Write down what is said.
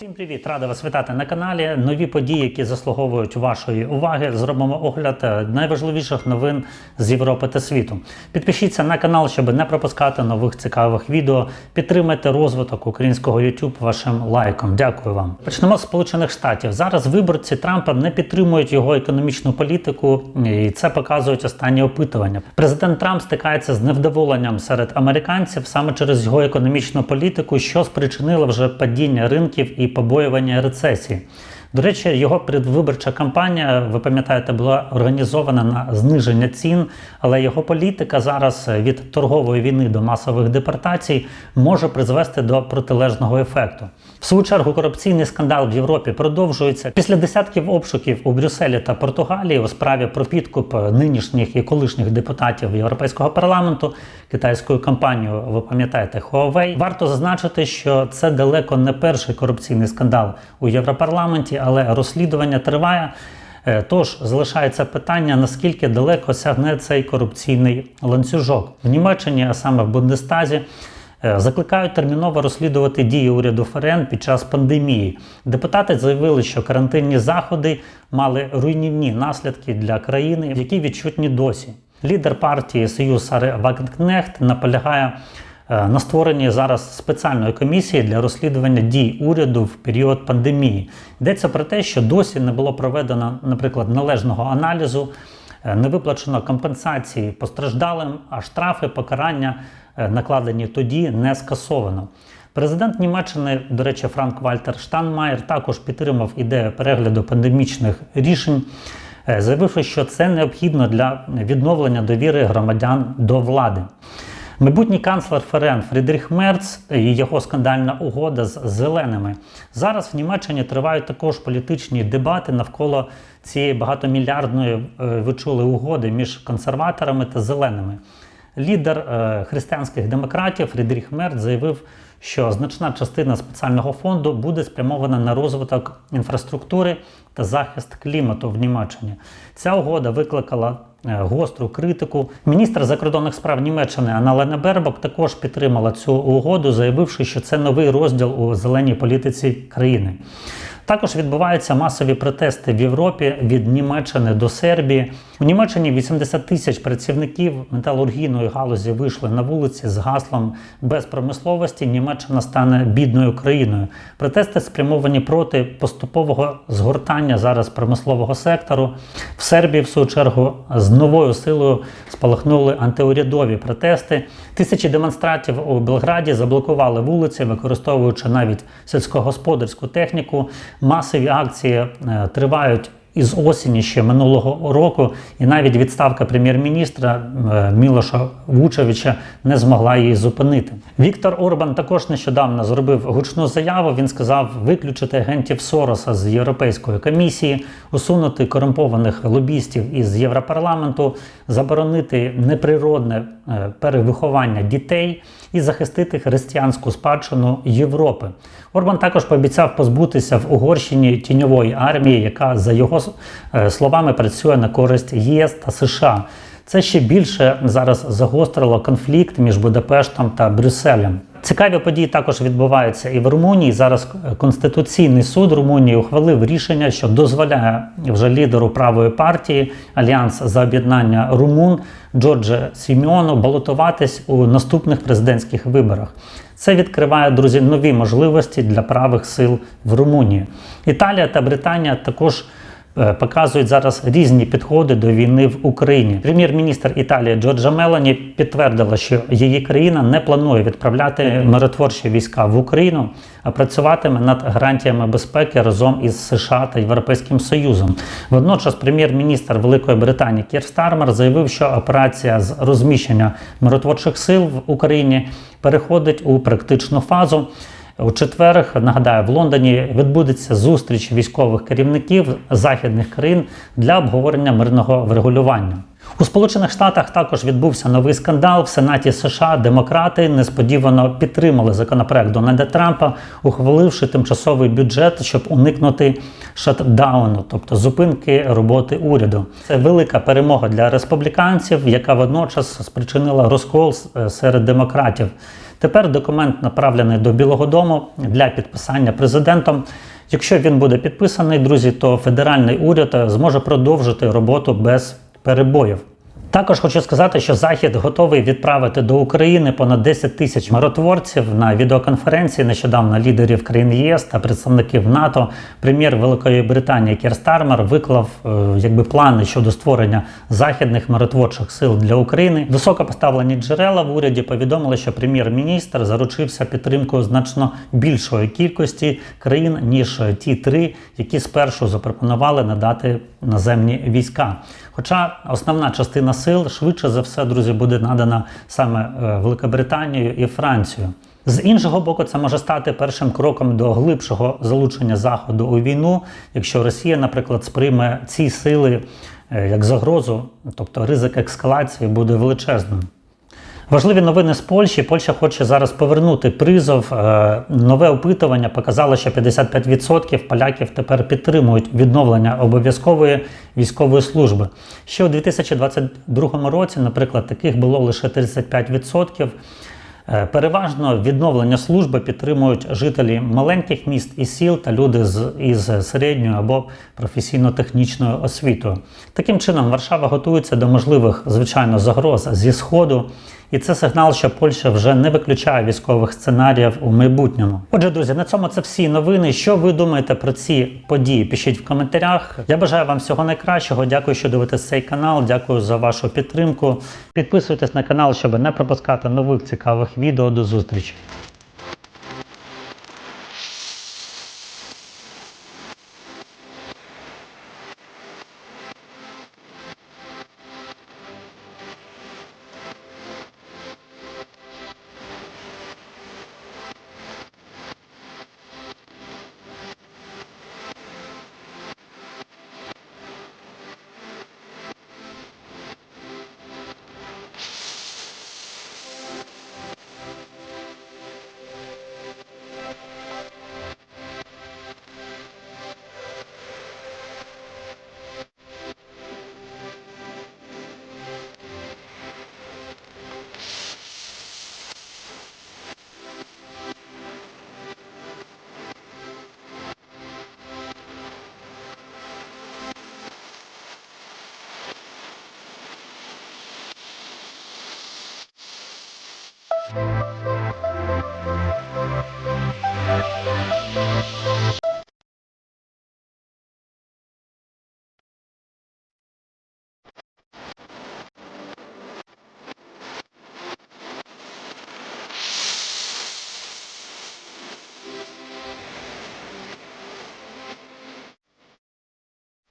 Всім привіт! Рада вас вітати на каналі. Нові події, які заслуговують вашої уваги. Зробимо огляд е, найважливіших новин з Європи та світу. Підпишіться на канал, щоб не пропускати нових цікавих відео. Підтримайте розвиток українського YouTube вашим лайком. Дякую вам. Почнемо з Сполучених Штатів. Зараз виборці Трампа не підтримують його економічну політику, і це показують останні опитування. Президент Трамп стикається з невдоволенням серед американців саме через його економічну політику, що спричинило вже падіння ринків і побоювання рецесії. До речі, його предвиборча кампанія, ви пам'ятаєте, була організована на зниження цін, але його політика зараз від торгової війни до масових депортацій може призвести до протилежного ефекту. В свою чергу корупційний скандал в Європі продовжується після десятків обшуків у Брюсселі та Португалії у справі про підкуп нинішніх і колишніх депутатів Європейського парламенту китайською компанією. Ви пам'ятаєте Huawei. Варто зазначити, що це далеко не перший корупційний скандал у Європарламенті, але розслідування триває. Е, Тож залишається питання, наскільки далеко сягне цей корупційний ланцюжок в Німеччині, а саме в Бундестазі. е, Закликають терміново розслідувати дії уряду ФРН під час пандемії. Депутати заявили, що карантинні заходи мали руйнівні наслідки для країни, які відчутні досі. Лідер партії Союз Сари Вагнкнехт наполягає на створенні зараз спеціальної комісії для розслідування дій уряду в період пандемії. Йдеться про те, що досі не було проведено, наприклад, належного аналізу, е, не виплачено компенсації постраждалим, а штрафи покарання, е, накладені тоді, не скасовано. Президент Німеччини, до речі, Франк Вальтер Штанмаєр, також підтримав ідею перегляду пандемічних рішень, е, заявивши, що це необхідно для відновлення довіри громадян до влади. Майбутній канцлер ФРН Фрідріх Мерц і його скандальна угода з зеленими. Зараз в Німеччині тривають також політичні дебати навколо цієї багатомільярдної е, ви чули, угоди між консерваторами та зеленими. Лідер е, християнських демократів Фрідріх Мерц заявив, що значна частина спеціального фонду буде спрямована на розвиток інфраструктури та захист клімату в Німеччині. Ця угода викликала гостру критику. Міністр закордонних справ Німеччини Аналена Бербок також підтримала цю угоду, заявивши, що це новий розділ у зеленій політиці країни. Також відбуваються масові протести в Європі від Німеччини до Сербії. У Німеччині 80 тисяч працівників металургійної галузі вийшли на вулиці з гаслом без промисловості Німеччина стане бідною країною. Протести спрямовані проти поступового згортання зараз промислового сектору. В Сербії, в свою чергу, з новою силою спалахнули антиурядові протести. Тисячі демонстрантів у Белграді заблокували вулиці, використовуючи навіть сільськогосподарську техніку. Масові акції е, тривають. Із осені ще минулого року, і навіть відставка прем'єр-міністра е, Мілоша Вучевича не змогла її зупинити. Віктор Орбан також нещодавно зробив гучну заяву. Він сказав виключити агентів Сороса з Європейської комісії, усунути корумпованих лобістів із Європарламенту, заборонити неприродне е, перевиховання дітей і захистити християнську спадщину Європи. Орбан також пообіцяв позбутися в Угорщині тіньової армії, яка за його е, словами працює на користь ЄС та США. Це ще більше зараз загострило конфлікт між Будапештом та Брюсселем. Цікаві події також відбуваються і в Румунії. Зараз Конституційний суд Румунії ухвалив рішення, що дозволяє вже лідеру правої партії Альянс за об'єднання Румун Джордже Сіміону балотуватись у наступних президентських виборах. Це відкриває друзі нові можливості для правих сил в Румунії. Італія та Британія також. Е, Показують зараз різні підходи до війни в Україні. Прем'єр-міністр Італії Джорджа Мелані підтвердила, що її країна не планує відправляти миротворчі війська в Україну, а працюватиме над гарантіями безпеки разом із США та Європейським Союзом. Водночас, прем'єр-міністр Великої Британії Кір Стармер заявив, що операція з розміщення миротворчих сил в Україні переходить у практичну фазу. У четвер, нагадаю, в Лондоні відбудеться зустріч військових керівників західних країн для обговорення мирного врегулювання. У Сполучених Штатах також відбувся новий скандал. В Сенаті США демократи несподівано підтримали законопроект Дональда Трампа, ухваливши тимчасовий бюджет, щоб уникнути шатдауну, тобто зупинки роботи уряду. Це велика перемога для республіканців, яка водночас спричинила розкол е, серед демократів. Тепер документ направлений до Білого Дому для підписання президентом. Якщо він буде підписаний, друзі, то федеральний уряд е, зможе продовжити роботу без перебоїв. Також хочу сказати, що Захід готовий відправити до України понад 10 тисяч миротворців на відеоконференції нещодавно лідерів країн єС та представників НАТО. Прем'єр Великої Британії Кір Стармер виклав е, якби плани щодо створення західних миротворчих сил для України. Високопоставлені джерела в уряді повідомили, що прем'єр-міністр заручився підтримкою значно більшої кількості країн ніж ті три, які спершу запропонували надати наземні війська. Хоча основна частина сил швидше за все, друзі, буде надана саме е, Великобританією і Францією. З іншого боку, це може стати першим кроком до глибшого залучення заходу у війну, якщо Росія, наприклад, сприйме ці сили е, як загрозу, тобто ризик ескалації буде величезним. Важливі новини з Польщі. Польща хоче зараз повернути призов. Е, Нове опитування показало, що 55% поляків тепер підтримують відновлення обов'язкової військової служби. Ще у 2022 році, наприклад, таких було лише 35%. Е, Переважно відновлення служби підтримують жителі маленьких міст і сіл та люди з із середньою або професійно-технічною освітою. Таким чином, Варшава готується до можливих звичайно загроз зі сходу. І це сигнал, що Польща вже не виключає військових сценаріїв у майбутньому. Отже, друзі, на цьому це всі новини. Що ви думаєте про ці події? Пишіть в коментарях. Я бажаю вам всього найкращого. Дякую, що дивитесь цей канал. Дякую за вашу підтримку. Підписуйтесь на канал, щоб не пропускати нових цікавих відео. До зустрічі.